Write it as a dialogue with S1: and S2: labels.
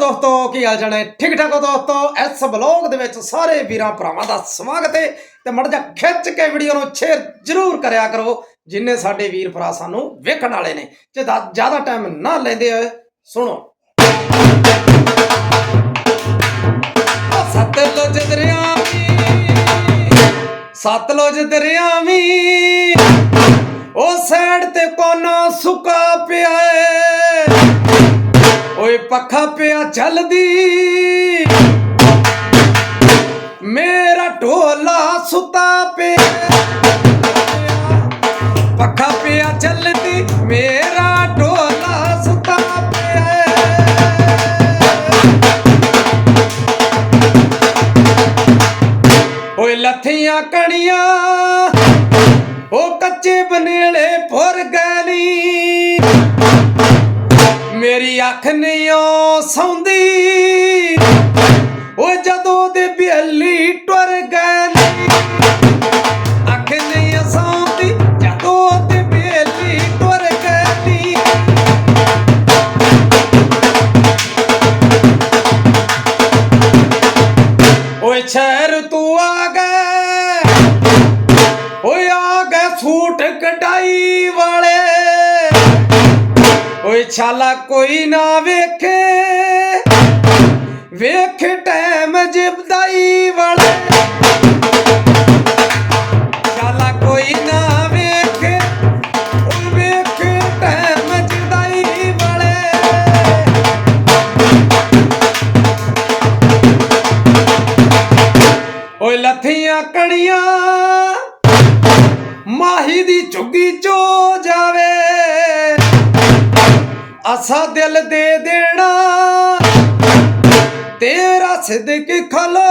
S1: ਦੋਸਤੋ, ਕੀ ਹਾਲ ਚਾਲ ਹੈ ਠੀਕ ਠਾਕ ਹੋ ਦੋਸਤੋ? ਇਸ ਬਲੌਗ ਦੇ ਵਿੱਚ ਸਾਰੇ ਵੀਰਾਂ ਭਰਾਵਾਂ ਦਾ ਸਵਾਗਤ ਹੈ ਤੇ ਮੜ ਜਾ ਖਿੱਚ ਕੇ ਵੀਡੀਓ ਨੂੰ ਸ਼ੇਅਰ ਜ਼ਰੂਰ ਕਰਿਆ ਕਰੋ, ਜਿੰਨੇ ਸਾਡੇ ਵੀਰ ਭਰਾ ਸਾਨੂੰ ਵੇਖਣ ਵਾਲੇ ਨੇ। ਤੇ ਜ਼ਿਆਦਾ ਟਾਈਮ ਨਾ ਲੈਂਦੇ ਹੋਏ ਸੁਣੋ ਸਤਲੁਜ ਦਰਿਆਵੀ ਸਤਲੁਜ ਦਰਿਆਵੀ ਉਹ ਸਾਈਡ ਤੇ ਕੋਨਾ ਸੁਕਾ ਪਿਆ ਏ। ਓਏ ਪੱਖਾ ਪਿਆ ਚੱਲਦੀ ਮੇਰਾ ਢੋਲਾ ਸੁੱਤਾ ਪਿਆ। ਪੱਖਾ ਪਿਆ ਚੱਲਦੀ ਮੇਰਾ ਢੋਲਾ ਸੁੱਤਾ ਪਿਆ। ਓਏ ਲੱਥੀਆਂ ਕਣੀਆਂ, ਉਹ ਕੱਚੇ ਬਨੇਲੇ ਫੁਰ ਗਲੀ ਮੇਰੀ ਅੱਖ ਨਹੀਂ ਸੌਂਦੀ। ਉਹ ਜਦੋਂ ਦੇ ਬਿਹਲੀ ਟੁਰ ਗਈ, ਅੱਖ ਨਹੀਂ ਸੌਂਦੀ, ਜਦੋਂ ਦੇ ਬਿਹਲੀ ਟੁਰ ਗਈ। ਓਏ ਸ਼ਹਿਰ ਤੂੰ ਆ ਗਏ, ਓਏ ਆ ਗਏ ਸੂਟ ਕਢਾਈ ਵਾਲੇ। ਓਏ ਛਾਲਾ ਕੋਈ ਨਾ ਵੇਖੇ। ਵੇਖ ਟਾਈਮ ਜਿਬਦਾਈ ਵਾਲੇ। ਛਾਲਾ ਕੋਈ ਨਾ ਵੇਖੇ। ਓਏ ਵੇਖ ਟਾਈਮ ਜਿਬਦਾਈ ਵਾਲੇ। ਓਏ ਲੱਥੀਆਂ ਕਣੀਆਂ ਮਾਹੀ ਦੀ ਝੁੱਗੀ ਚੋ ਜਾ ਅਸਾ ਦਿਲ ਦੇ ਦੇਣਾ। ਤੇਰਾ ਸਿਦਕ ਖਲੋ